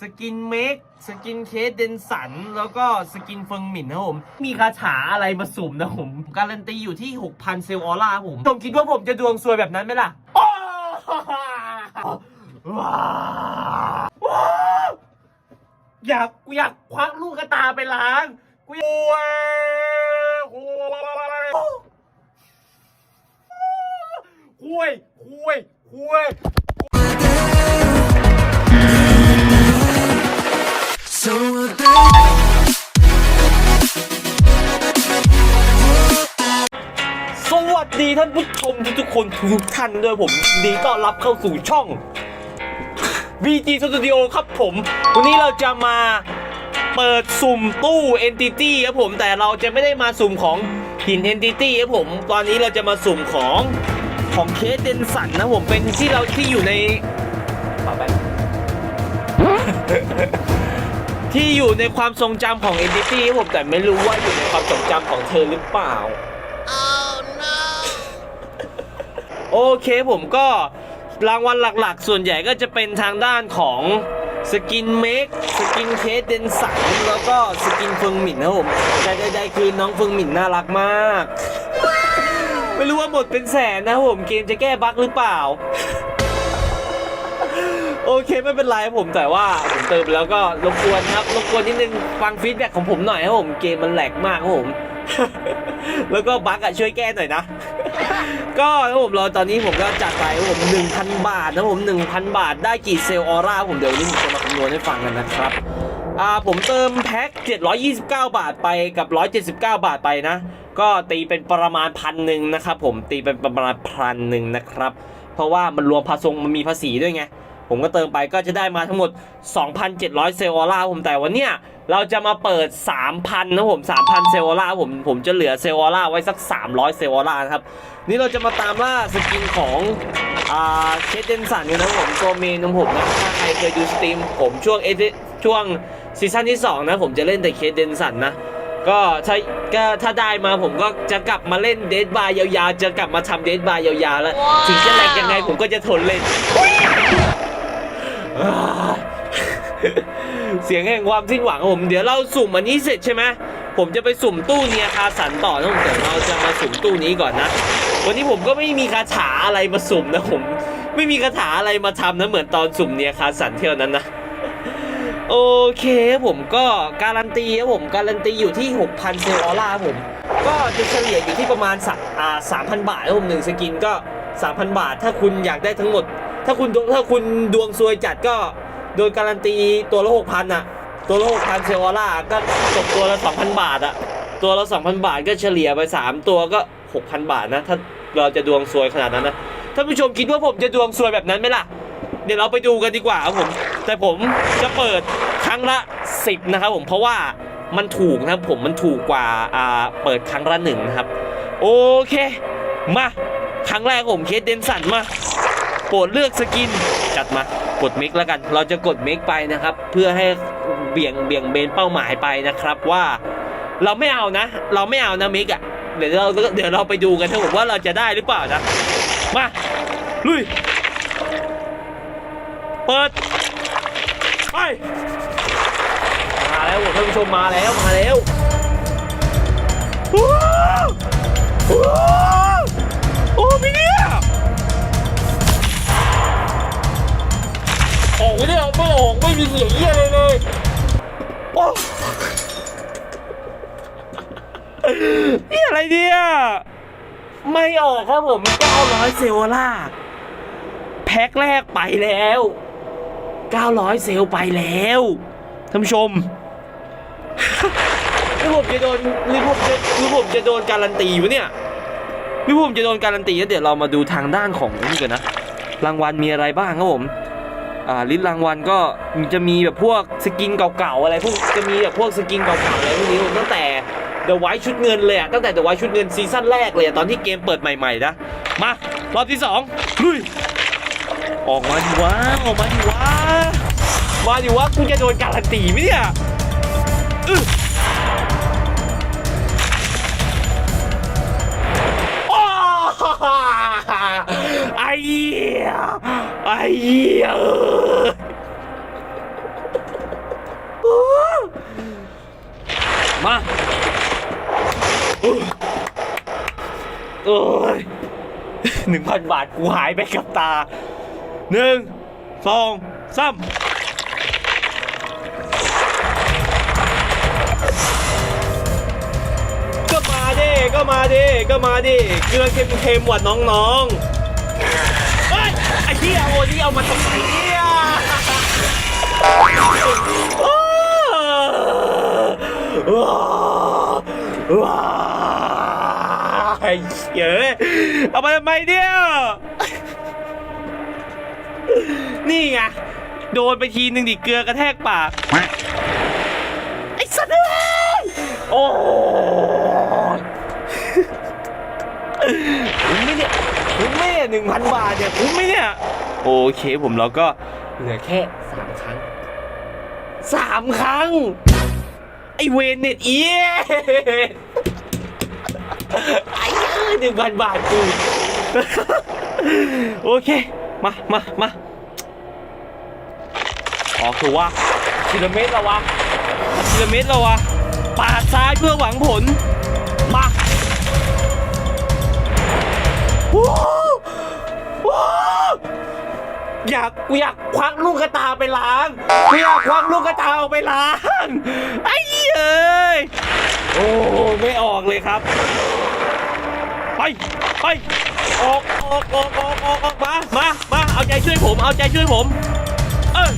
สกินเมกสกินเคสเดนสัน แล้วก็สกินเฟิงหมินนะผม มีคาถาอะไรมาสุ่มนะผม การันตีอยู่ที่ 6,000 เซลล์ออร่าผมผมคิดว่าผมจะดวงซวยแบบนั้นไหมล่ะอ้ว้าวอยากอยากควักลูกกระตาไปล้างกูอยากคุยคุยคุย สวัสดีท่านผู้ชมทุกๆคนทุกท่านด้วยผมยินดีต้อนรับเข้าสู่ช่อง VG Studio ครับผม วันนี้เราจะมาเปิดสุ่มตู้ Entity ครับผม แต่เราจะไม่ได้มาสุ่มของหิน Entity ครับผม ตอนนี้เราจะมาสุ่มของของเคสเดนสันนะผมเป็นที่เราที่อยู่ในป่าแป๊บ ที่อยู่ในความทรงจำของ Entity ครับผมแต่ไม่รู้ว่าอยู่ในความทรงจำของเธอหรือเปล่าโอเคผมก็รางวัลหลักๆ ส่วนใหญ่ก็จะเป็นทางด้านของสกินเมกสกินเคสเดนสันแล้วก็สกินเฟิงหมินนะครับผมแต่ใดๆคือน้องเฟิงหมินน่ารักมาก ไม่รู้ว่าหมดเป็นแสนนะครับผมเกมจะแก้บั๊กหรือเปล่า โอเคไม่เป็นไรครับผมแต่ว่าผม เติมแล้วก็รบกวนครับรบกวนนิดนึงฟังฟีดแบ็กของผมหน่อยครับผมเกมมันแหลกมากครับผม แล้วก็บั๊กอะช่วยแก้หน่อยนะ ก็ครับผมราตอนนี้ผมก็จัดไปครับผม1,000 บาทนะผม1,000 บาทได้กี่เซลล์ออร่าผมเดี๋ยวนนี้ผมจะมาคำนวณให้ฟังกันนะครับอ่าผมเติมแพ็ค729 บาทไปกับ 179 บาทไปนะ ก็ตีเป็นประมาณพันหนึ่งนะครับผมตีเป็นประมาณพันหนึ่งนะครับ เพราะว่ามันรวมภาษงมันมีภาษีด้วยไง ผมก็เติมไปก็จะได้มาทั้งหมด 2,700 เซลล์ออร่าผมแต่วันเนี้ยเราจะมาเปิด 3,000 นะผม 3,000 เซลล์ออร่าผมผมจะเหลือเซลล์ออร่าไว้สัก 300 เซลล์ออร่านะครับ นี่เราจะมาตามล่าสกินของอ่าเคสเดนสันกันนะผมตัวเมนของผมนะถ้าใครเคยดูสตรีมผมช่วงเอช่วงซีซั่นที่ 2 นะ ผมจะเล่นแต่เคสเดนสันนะก็ถ้าก็ถ้าได้มาผมก็จะกลับมาเล่นเดดบาร์ยาวๆ จะกลับมาทำเดดบาร์ยาวๆ แล้ว ถึงจะแหลกยังไงผมก็จะทนเล่นอ่า เสียงแห่งความสิ้นหวังของผมเดี๋ยวเราสุ่มอันนี้เสร็จใช่ไหมผมจะไปสุ่มตู้เนียคาสันต่อนะผมแต่เราจะมาสุ่มตู้นี้ก่อนนะ วันนี้ผมก็ไม่มีคาถาอะไรมาสุ่มนะผม ไม่มีคาถาอะไรมาทำนะเหมือนตอนสุ่มเนียคาสันเที่ยวนั้นนะโอเคผมก็การันตีครับผมการันตีอยู่ที่ 6,000 เซลล์ออร่าผม ก็จะเฉลี่ยอยู่ที่ประมาณสักอ่า3,000บาทครับผมหนึ่งสกินก็ 3,000 บาท ถ้าคุณอยากได้ทั้งหมด ถ้าคุณถ้าคุณดวงซวยจัดก็โดยการันตีตัวละ6,000อะตัวละ6,000เซลล์ออร่าก็ตกตัวละ2,000บาทอะตัวละ2,000บาทก็เฉลี่ยไป3ตัวก็6,000บาทนะ ถ้าเราจะดวงซวยขนาดนั้นนะท่านผู้ชมคิดว่าผมจะดวงซวยแบบนั้นไหมล่ะ เดี๋ยวเราไปดูกันดีกว่าครับผม แต่ผมจะเปิดครั้งละ10นะครับผมเพราะว่ามันถูกนะครับผมมันถูกกว่าอ่าเปิดครั้งละหนึ่งนะครับ โอเค มาครั้งแรกผมเคสเดนสันมา โปรดเลือกสกิน จัดมากดเมกแล้วกัน เราจะกดเมกไปนะครับ เพื่อให้เบี่ยงเบี่ยงเบนเป้าหมายไปนะครับว่า เราไม่เอานะ เราไม่เอานะเมกอะเดี๋ยวเราเดี๋ยวเราไปดูกันนะผมว่าเราจะได้หรือเปล่านะ มา ลุย เปิด ไป มาแล้วท่านผู้ชมมาแล้ว มาแล้วว้าวว้าวโอ้พี่เนี่ย ออกไม่ได้ออกไม่ออกไม่มีเสียงเยี่ยเลยเลยโอ้นี่อะไรเนี่ย ไม่ออกครับผม 900 เซลล์ล่าแพ็คแรกไปแล้ว 900 เซลล์ไปแล้วท่านผู้ชมหรือผมจะโดนหรือผมจะหรือผมจะโดนการันตีวะเนี่ยหรือผมจะโดนการันตีแล้วเดี๋ยวเรามาดูทางด้านของนี่กันนะ รางวัลมีอะไรบ้างครับผม ลิ้นรางวัลก็จะมีแบบพวกสกินเก่าๆอะไรพวกจะมีแบบพวกสกินเก่าๆอะไรพวกนี้ตั้งแต่เดอะไวท์ชุดเงินเลยอะตั้งแต่เดอะไวท์ชุดเงินซีซั่นแรกเลยอะตอนที่เกมเปิดใหม่ๆนะมารอบที่สองลุยออกมาดิวะออกมาดิวะมาดิวะกูจะโดนการันตีไหมเนี่ยอ้าไอ้เหี้ย ไอ้เหี้ยมาโอ้ยหนึ่งพันบาทกูหายไปกับตาหนึ่งสองสามก็มาดิก็มาดิก็มาดิเกลือเค็มๆหวัดน้องๆ ไอ้เหี้ยเอามาทำไมเนี่ย นี่ไง โดนไปทีหนึ่งดิเกลือกระแทกปาก ไอ้สัตว์เอ้ยโอ้ยคุ้มไหมเนี่ยคุ้มไหมหนึ่งพันบาทเนี่ยคุ้มไหมเนี่ย โอเคผมเราก็เหลือแค่สามครั้งสามครั้ง ไอเวนเน็ตเอียไอ้เอ้ย หนึ่งพันบาทกูโอเค มา มา มาอ๋อคือว่ากิโลเมตรละวะกิโลเมตรละวะปาดซ้ายเพื่อหวังผล มาวู้วู้อยากกูอยากควักลูกกระตาไปล้างกูอยากควักลูกกระตาออกไปล้าง ไอ้เอ้ย โอ้ไม่ออกเลยครับ ไปไปออกออกออกออกออกออกมามามาเอาใจช่วยผมเอาใจช่วยผม เออ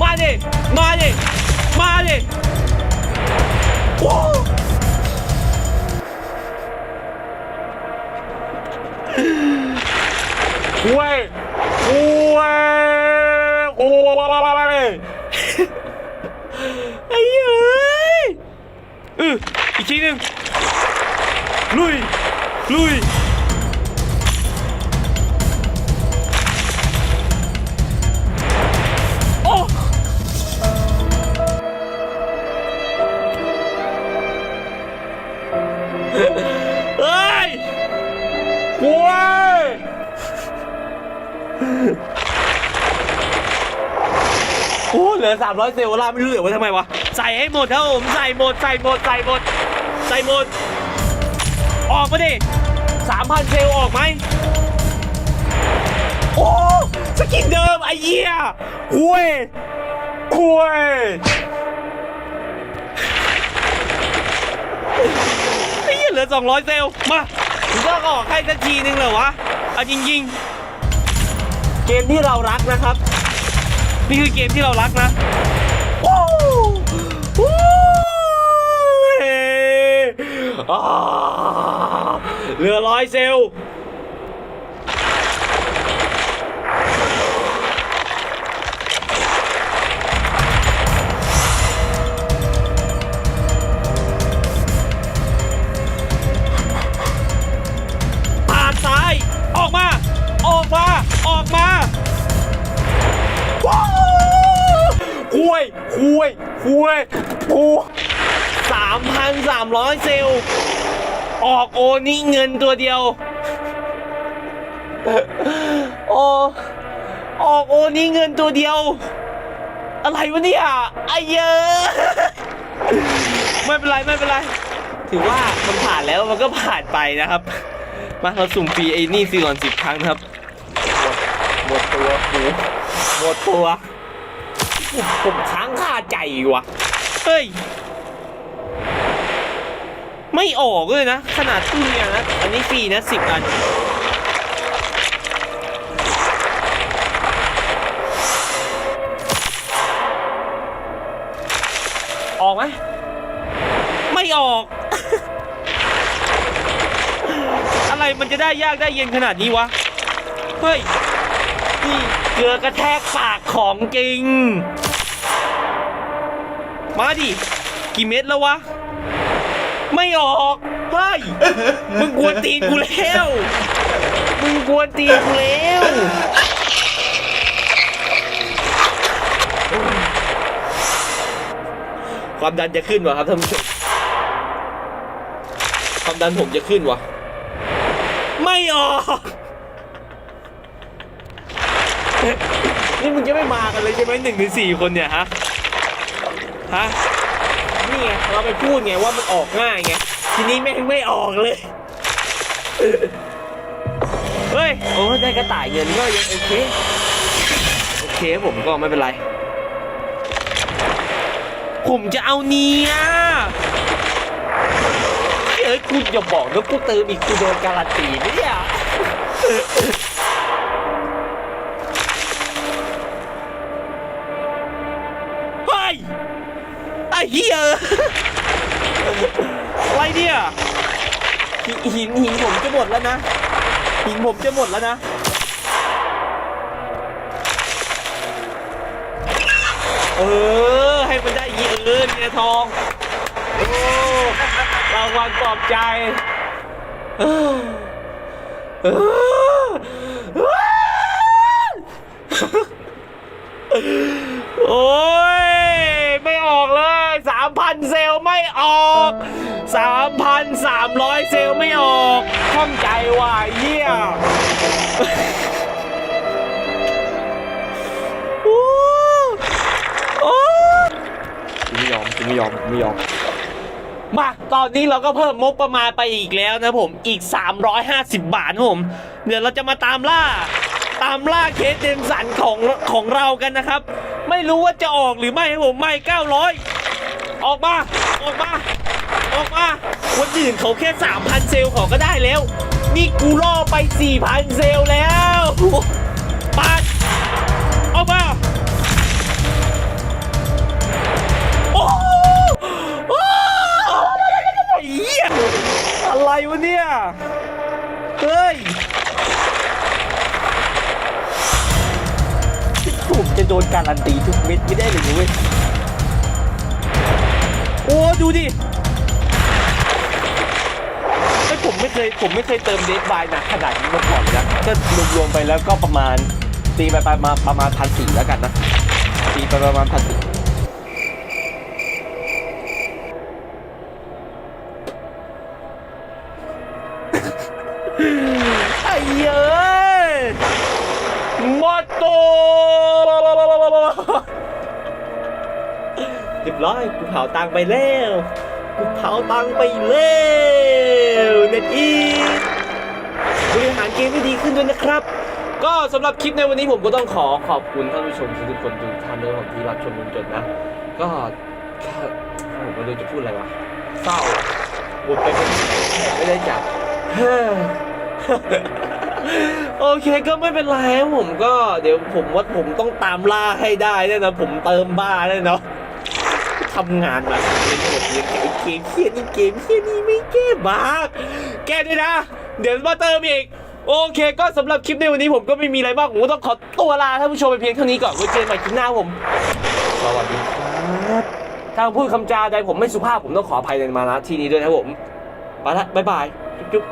มาดิมาดิมาดิโอ้คุยคุยโอ้ยไอ้เอ้ยเอออีกทีหนึ่งลุย ลุยโอ้เฮ้ยกล้วยโอ้เหลือ 300 เซลล์ลาไม่รู้เหลือไว้ทำไมวะ ใส่ให้หมดครับผม ใส่หมด ใส่หมด ใส่หมด ใส่หมด ออกมาดิ3,000เซลออกไหม โอ้สกินเดิมไอ้เหี้ยคุยคุยไอ้เหี้ยเหลือ 200 เซล มาถึงก็ออกให้สักทีนึงเลยวะ เอาจริงๆ เกมที่เรารักนะครับ นี่คือเกมที่เรารักนะโอ้โห เฮ้อ่าเหลือร้อยเซลลปาดซ้าย ออกมา ออกมา ออกมาว้าวคุยคุยคุยปูสามพันสามร้อยเซล ออกโอนี่เงินตัวเดียว โอออกโอนี่เงินตัวเดียว อะไรวะเนี่ยไอ้เยอะไม่เป็นไรไม่เป็นไร ถือว่ามันผ่านแล้วมันก็ผ่านไปนะครับ มาเราสุ่มฟรีไอ้นี่ฟรีก่อนสิบครั้งนะครับหมดตัวกูหมดตัวผมผมค้างคาใจวะเฮ้ย ไม่ออกเลยนะ ขนาดตู้เนี่ยนะ อันนี้ฟรีนะสิบอัน ออกไหมไม่ออก อะไรมันจะได้ยากได้เย็นขนาดนี้วะ เฮ้ยนี่เกลือกระแทกปากของจริง มาดิ กี่เม็ดแล้ววะ ไม่ออกเฮ้ยมึงกวนตีนกูแล้วมึงกวนตีนกูแล้วความดันจะขึ้นวะครับท่านผู้ชมความดันผมจะขึ้นวะไม่ออกนี่มึงจะไม่มากันเลยใช่ไหมหนึ่งในสี่คนเนี่ยฮะฮะ นี่ไงเราไปพูดไงว่ามันออกง่ายไงทีนี้แม่งไม่ออกเลย เฮ้ย โอ้ได้กระต่ายเงินก็ยังโอเค โอเคผมก็ไม่เป็นไร ผมจะเอาเนียเอ้ยคุณอย่าบอกนะกูเติมอีกกูโดนการันตีเนี่ย เหี้ยอะไรเนี่ยหินหินหินผมจะหมดแล้วนะหินผมจะหมดแล้วนะเออ ให้มันได้ยีเอินเนี่ยทองโอ้รางวัลปลอบใจเออเออโอ้ย 3,000 เซลไม่ออก 3,300 เซลไม่ออกข้องใจว่ะเยี่ยไม่ยอมไม่ยอมไม่ยอมมาตอนนี้เราก็เพิ่มมบประมาณไปอีกแล้วนะผมอีก 350 บาทผม เดี๋ยวเราจะมาตามล่า ตามล่าเคสเดมสันของของเรากันนะครับ ไม่รู้ว่าจะออกหรือไม่ผมไม่ 900 ออกมา ออกมา ออกมา คนอื่นเขาแค่ 3,000 เซลล์เขาก็ได้แล้ว นี่กูล่อไป 4,000 เซลล์แล้วปัดออกมา โอ้โหโอ้โหเยอะไรวะเนี่ย เฮ้ยผมจะโดนการันตีทุกเม็ดไม่ได้เลยเว้ย ดูดิไอผมไม่เคยผมไม่เคยเติมเดทบายหนักขนาดนี้มาก่อนนะก็รวมๆไปแล้วก็ประมาณตีไปประมาณประมาณพันสี่แล้วกันนะตีไปประมาณพันสี่ไอ้เย้ยมอตโต ร้อยกูเผาตังไปแล้วกูเผาตังไปแล้วเน็ตอีบริหารเกมให้ดีขึ้นด้วยนะครับ ก็สำหรับคลิปในวันนี้ผมก็ต้องขอขอบคุณท่านผู้ชมทุกคนทุกท่านด้วยผมที่รับชมจนจบนะ ก็ผมไม่รู้จะพูดอะไรวะเศร้าหมดไปไม่ได้จับโอเคก็ไม่เป็นไรผมก็เดี๋ยวผมว่าผมต้องตามล่าให้ได้นะผมเติมบ้าด้เนาะ ทำงานมาเป็นหมดเลยไอ้เกมเฮียนี่เกมเฮียนี่ไม่แก้บากแก้ด้วยนะ เดี๋ยวมาเติมอีกโอเค ก็สำหรับคลิปในวันนี้ผมก็ไม่มีอะไรมากผมก็ต้องขอตัวลาท่านผู้ชมไปเพียงเท่านี้ก่อนไว้เจอกันใหม่คลิปหน้าผมสวัสดีครับถ้าพูดคำจาใดผมไม่สุภาพผมต้องขออภัยในมาณที่นี้ด้วยนะผมไปละบ๊ายบายจุ๊บ